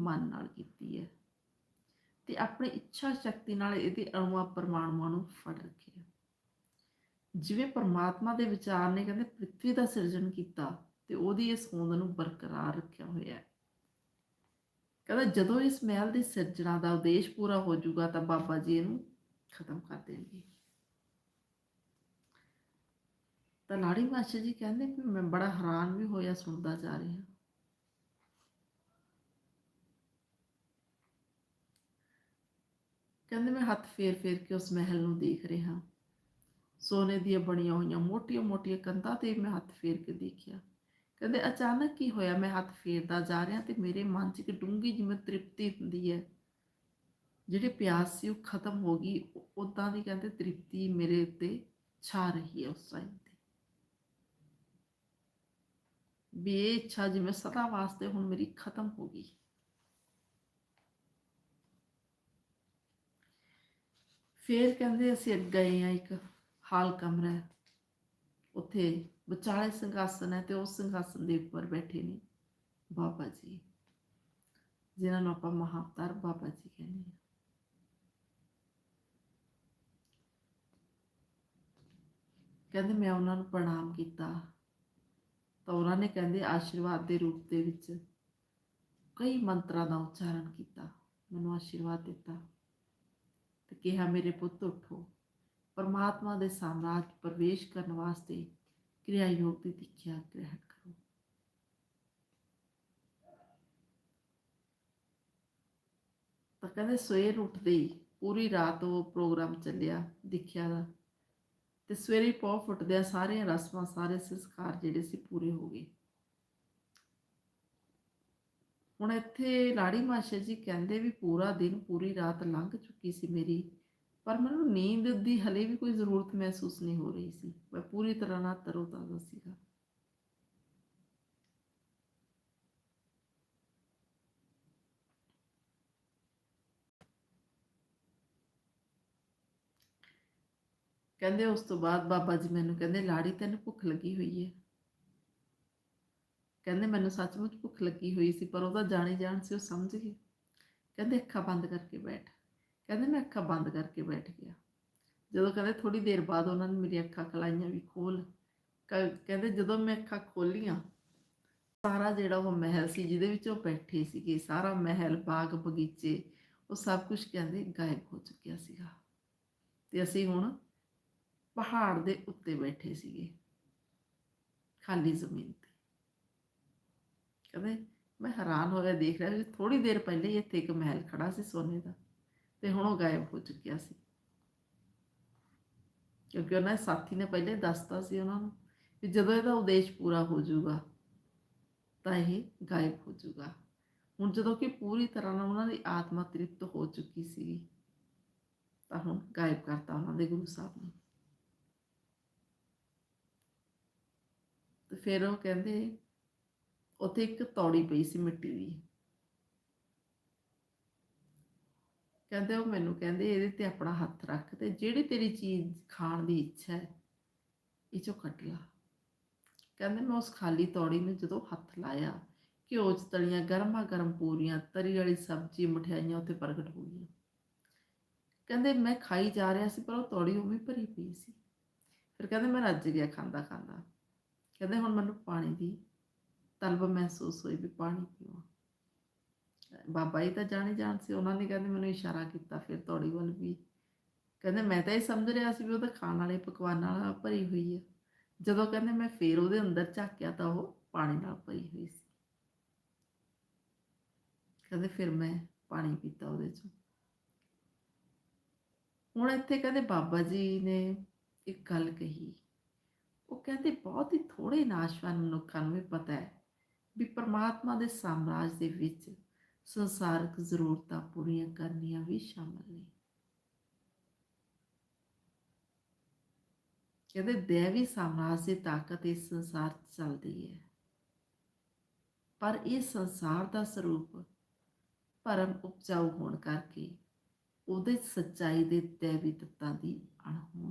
ਮਨ ਨਾਲ ਕੀਤੀ ਹੈ। ਤੇ ਆਪਣੀ ਇੱਛਾ ਸ਼ਕਤੀ ਨਾਲ ਇਹਦੇ ਅਣੂਆਂ ਪਰਮਾਣੂਆਂ ਨੂੰ ਫੜ ਰੱਖਿਆ। ਜਿਵੇਂ ਪਰਮਾਤਮਾ ਦੇ ਵਿਚਾਰ ਨੇ ਕਹਿੰਦੇ ਪ੍ਰithvi ਦਾ ਸਿਰਜਣ ਕੀਤਾ ਤੇ ਉਹਦੀ ਇਸ ਹੋਂਦ ਨੂੰ ਬਰਕਰਾਰ ਰੱਖਿਆ ਹੋਇਆ ਹੈ। ਕਹਿੰਦਾ ਜਦੋਂ ਇਸ ਮਹਿਲ ਦੀ ਸਿਰਜਣਾ ਦਾ ਉਦੇਸ਼ ਪੂਰਾ ਹੋ ਜਾਊਗਾ ਤਾਂ ਬਾਬਾ ਜੀ ਇਹਨੂੰ ਖਤਮ ਕਰ ਦੇਣਗੇ। ਤਾਂ ਲਾੜੀ ਮਾਸਟਰ ਜੀ ਕਹਿੰਦੇ ਕਿ ਮੈਂ ਬੜਾ ਹੈਰਾਨ ਵੀ ਹੋਇਆ ਸੁਣਦਾ ਜਾ ਰਿਹਾ। ਕਹਿੰਦੇ ਮੈਂ ਹੱਥ ਫੇਰ ਫੇਰ ਕੇ ਉਸ ਮਹਿਲ ਨੂੰ ਦੇਖ ਰਿਹਾ। ਸੋਨੇ ਦੀਆਂ ਬਣੀਆਂ ਹੋਈਆਂ ਮੋਟੀਆਂ-ਮੋਟੀਆਂ ਕੰਧਾਂ ਤੇ ਮੈਂ ਹੱਥ ਫੇਰ ਕੇ ਦੇਖਿਆ। ਕਹਿੰਦੇ, ਅਚਾਨਕ ਕੀ ਹੋਇਆ? ਮੈਂ ਹੱਥ ਫੇਰਦਾ ਜਾ ਰਿਹਾ ਤੇ ਮੇਰੇ ਮਨ 'ਚ ਇੱਕ ਡੂੰਗੀ ਜਿਵੇਂ ਤ੍ਰਿਪਤੀ ਹੁੰਦੀ ਹੈ। ਜਿਹੜੇ ਪਿਆਸ ਸੀ ਉਹ ਖਤਮ ਹੋ ਗਈ। ਉਦਾਂ ਦੀ ਕਹਿੰਦੇ ਤ੍ਰਿਪਤੀ ਮੇਰੇ ਉੱਤੇ ਛਾ ਰਹੀ ਹੈ ਉਸ ਟਾਈਮ ਤੇ। ਵੀ ਇਹ ਇੱਛਾ ਜਿਵੇਂ ਸਦਾ ਵਾਸਤੇ ਹੁਣ ਮੇਰੀ ਖਤਮ ਹੋ ਗਈ। ਫਿਰ ਕਹਿੰਦੇ ਅਸੀਂ ਗਏ ਆ ਇੱਕ ਹਾਲ ਕਮਰਾ। ਉੱਥੇ ਵਿਚਾਲੇ ਸਿੰਘਾਸਨ ਹੈ ਤੇ ਉਸ ਸਿੰਘਾਸਨ ਦੇ ਉੱਪਰ ਬੈਠੇ ਨੇ ਬਾਬਾ ਜੀ। ਜਿਨ੍ਹਾਂ ਨੂੰ ਆਪਾਂ ਮਹਾਵਤਾਰ ਬਾਬਾ ਜੀ ਕਹਿੰਦੇ ਹਾਂ। ਕਹਿੰਦੇ ਮੈਂ ਉਹਨਾਂ ਨੂੰ ਪ੍ਰਣਾਮ ਕੀਤਾ। ਤਾਂ ਉਹਨਾਂ ਨੇ ਕਹਿੰਦੇ ਆਸ਼ੀਰਵਾਦ ਦੇ ਰੂਪ ਦੇ ਵਿੱਚ ਕਈ ਮੰਤਰਾਂ ਦਾ ਉਚਾਰਨ ਕੀਤਾ। ਮੈਨੂੰ ਆਸ਼ੀਰਵਾਦ ਦਿੱਤਾ। ਤੇ ਕਿਹਾ, ਮੇਰੇ ਪੁੱਤ, ਉਠੋ। ਪਰਮਾਤਮਾ ਦੇ ਸਾਮਰਾਜ ਪ੍ਰਵੇਸ਼ ਕਰਨ ਵਾਸਤੇ ਕਿਰਿਆ ਯੋਗ ਦੀ ਦੀਖਿਆ ਗ੍ਰਹਿਣ ਕਰੋ। ਤਾਂ ਕਹਿੰਦੇ, ਸਵੇਰ ਉੱਠਦੇ ਹੀ ਪੂਰੀ ਰਾਤ ਉਹ ਪ੍ਰੋਗਰਾਮ ਚੱਲਿਆ ਦੀਖਿਆ ਦਾ। ਤੇ ਸਵੇਰੇ ਪੌ ਫੁੱਟਦਿਆਂ ਸਾਰੀਆਂ ਰਸਮਾਂ, ਸਾਰੇ ਸੰਸਕਾਰ ਜਿਹੜੇ ਸੀ ਪੂਰੇ ਹੋ ਗਏ। ਹੁਣ ਇੱਥੇ ਲਾੜੀ ਮਾਸ਼ਾ ਜੀ ਕਹਿੰਦੇ ਵੀ ਪੂਰਾ ਦਿਨ, ਪੂਰੀ ਰਾਤ ਲੰਘ ਚੁੱਕੀ ਸੀ ਮੇਰੀ, ਪਰ ਮੈਨੂੰ ਨੀਂਦ ਦੀ ਹਲੇ ਵੀ ਕੋਈ ਜ਼ਰੂਰਤ ਮਹਿਸੂਸ ਨਹੀਂ ਹੋ ਰਹੀ ਸੀ। ਮੈਂ ਪੂਰੀ ਤਰ੍ਹਾਂ ਨਾਲ ਤਰੋਤਾਜ਼ਾ ਸੀਗਾ। ਕਹਿੰਦੇ ਉਸ ਤੋਂ ਬਾਅਦ ਬਾਬਾ ਜੀ ਮੈਨੂੰ ਕਹਿੰਦੇ, ਲਾੜੀ, ਤੈਨੂੰ ਭੁੱਖ ਲੱਗੀ ਹੋਈ ਹੈ ਕਹਿੰਦੇ ਮੈਨੂੰ ਸੱਚਮੁੱਚ ਭੁੱਖ ਲੱਗੀ ਹੋਈ ਸੀ, ਪਰ ਉਹਦਾ ਜਾਣੇ ਜਾਣ ਸੀ, ਉਹ ਸਮਝ ਗਈ ਕਹਿੰਦੇ ਅੱਖਾਂ ਬੰਦ ਕਰਕੇ ਬੈਠ। ਕਹਿੰਦੇ ਮੈਂ ਅੱਖਾਂ ਬੰਦ ਕਰਕੇ ਬੈਠ ਗਿਆ। ਜਦੋਂ ਕਹਿੰਦੇ ਥੋੜੀ ਦੇਰ ਬਾਅਦ ਉਹਨਾਂ ਨੇ ਮੇਰੀ ਅੱਖਾਂ ਖਲਾਈਆਂ ਵੀ ਖੋਲ ਕ- ਕਹਿੰਦੇ ਜਦੋਂ ਮੈਂ ਅੱਖਾਂ ਖੋਲੀਆਂ ਸਾਰਾ ਜਿਹੜਾ ਉਹ ਮਹਿਲ ਸੀ, ਜਿਹਦੇ ਵਿੱਚ ਉਹ ਬੈਠੇ ਸੀਗੇ, ਸਾਰਾ ਮਹਿਲ, ਬਾਗ ਬਗੀਚੇ, ਉਹ ਸਭ ਕੁਝ ਕਹਿੰਦੇ ਗਾਇਬ ਹੋ ਚੁੱਕਿਆ ਸੀਗਾ। ਤੇ ਅਸੀਂ ਹੁਣ ਪਹਾੜ ਦੇ ਉੱਤੇ ਬੈਠੇ ਸੀਗੇ, ਖਾਲੀ ਜ਼ਮੀਨ ਤੇ। ਕਹਿੰਦੇ, ਮੈਂ ਹੈਰਾਨ ਹੋ ਗਿਆ, ਦੇਖ ਰਿਹਾ ਸੀ ਥੋੜੀ ਦੇਰ ਪਹਿਲੇ ਹੀ ਇੱਥੇ ਇੱਕ ਮਹਿਲ ਖੜਾ ਸੀ ਸੋਨੇ ਦਾ ਤੇ ਹੁਣ ਉਹ ਗਾਇਬ ਹੋ ਚੁੱਕਿਆ ਸੀ। ਕਿਉਂਕਿ ਉਹਨਾਂ ਦੇ ਸਾਥੀ ਨੇ ਪਹਿਲੇ ਦੱਸਤਾ ਸੀ ਉਹਨਾਂ ਨੂੰ ਕਿ ਜਦੋਂ ਇਹਦਾ ਉਦੇਸ਼ ਪੂਰਾ ਹੋ ਜਾਊਗਾ, ਤਾਂ ਇਹ ਗਾਇਬ ਹੋ ਜਾਊਗਾ। ਹੁਣ ਜਦੋਂ ਕਿ ਪੂਰੀ ਤਰ੍ਹਾਂ ਨਾਲ ਉਹਨਾਂ ਦੀ ਆਤਮਾ ਤ੍ਰਿਪਤ ਹੋ ਚੁੱਕੀ ਸੀ ਤਾਂ ਹੁਣ ਗਾਇਬ ਕਰਤਾ ਉਹਨਾਂ ਦੇ ਗੁਰੂ ਸਾਹਿਬ ਨੇ। ਤੇ ਫਿਰ ਉਹ ਕਹਿੰਦੇ ਉੱਥੇ ਇੱਕ ਤੌੜੀ ਪਈ ਸੀ ਮਿੱਟੀ ਦੀ। ਕਹਿੰਦੇ ਉਹ ਮੈਨੂੰ ਕਹਿੰਦੇ ਇਹਦੇ ਤੇ ਆਪਣਾ ਹੱਥ ਰੱਖ ਤੇ ਜਿਹੜੀ ਤੇਰੀ ਚੀਜ਼ ਖਾਣ ਦੀ ਇੱਛਾ ਹੈ, ਇਹ ਚੋਂ ਕੱਢ ਲਾ। ਕਹਿੰਦੇ ਮੈਂ ਉਸ ਖਾਲੀ ਤੌੜੀ ਨੂੰ ਜਦੋਂ ਹੱਥ ਲਾਇਆ, ਘਿਓ ਚ ਤਲੀਆਂ ਗਰਮਾ ਗਰਮ ਪੂਰੀਆਂ, ਤਰੀ ਵਾਲੀ ਸਬਜ਼ੀ, ਮਠਿਆਈਆਂ ਉੱਤੇ ਪ੍ਰਗਟ ਹੋ ਗਈਆਂ। ਕਹਿੰਦੇ ਮੈਂ ਖਾਈ ਜਾ ਰਿਹਾ ਸੀ ਪਰ ਉਹ ਤੌੜੀ ਉਹ ਵੀ ਭਰੀ ਪਈ ਸੀ। ਫਿਰ ਕਹਿੰਦੇ ਮੈਂ ਰੱਜ ਗਿਆ ਖਾਂਦਾ ਖਾਂਦਾ ਕਹਿੰਦੇ ਹੁਣ ਮੈਨੂੰ ਪਾਣੀ ਦੀ ਤਲਬ ਮਹਿਸੂਸ ਹੋਈ ਵੀ ਪਾਣੀ ਪੀਵਾਂ। ਬਾਬਾ ਜੀ ਤਾਂ ਜਾਣੇ ਜਾਣ ਸੀ, ਉਹਨਾਂ ਨੇ ਕਹਿੰਦੇ ਮੈਨੂੰ ਇਸ਼ਾਰਾ ਕੀਤਾ, ਫਿਰ ਤੌੜੀ ਵੱਲ ਵੀ। ਕਹਿੰਦੇ ਮੈਂ ਤਾਂ ਇਹ ਸਮਝ ਰਿਹਾ ਸੀ ਵੀ ਉਹ ਤਾਂ ਖਾਣ ਵਾਲੇ ਪਕਵਾਨਾਂ ਨਾਲ ਭਰੀ ਹੋਈ ਹੈ ਜਦੋਂ ਕਹਿੰਦੇ ਮੈਂ ਫੇਰ ਉਹਦੇ ਅੰਦਰ ਝਾਕਿਆ ਤਾਂ ਉਹ ਪਾਣੀ ਨਾਲ ਭਰੀ ਹੋਈ ਸੀ। ਕਹਿੰਦੇ ਫਿਰ ਮੈਂ ਪਾਣੀ ਪੀਤਾ ਉਹਦੇ ਚੋਂ। ਹੁਣ ਇੱਥੇ ਕਹਿੰਦੇ ਬਾਬਾ ਜੀ ਨੇ ਇੱਕ ਗੱਲ ਕਹੀ। ਉਹ ਕਹਿੰਦੇ ਬਹੁਤ ਹੀ ਥੋੜੇ ਨਾਸ਼ਵਾਨ ਮਨੁੱਖਾਂ ਨੂੰ ਵੀ ਪਤਾ ਹੈ। ਵੀ ਪਰਮਾਤਮਾ ਦੇ ਸਾਮਰਾਜ ਦੇ ਵਿੱਚ ਸੰਸਾਰਕ ਜ਼ਰੂਰਤਾਂ ਪੂਰੀਆਂ ਕਰਨੀਆਂ ਵੀ ਸ਼ਾਮਲ ਨੇ। ਕਹਿੰਦੇ ਦੇਵੀ ਸਾਮਰਾਜ ਦੀ ਤਾਕਤ ਇਸ ਸੰਸਾਰ 'ਚ ਚੱਲਦੀ ਹੈ। ਪਰ ਇਹ ਸੰਸਾਰ ਦਾ ਸਰੂਪ ਭਰਮ ਉਪਜਾਊ ਹੋਣ ਕਰਕੇ ਉਹਦੇ ਸੱਚਾਈ ਦੇ ਦੇਵੀ ਤੱਤਾਂ ਦੀ ਅਣਹੋਂਦ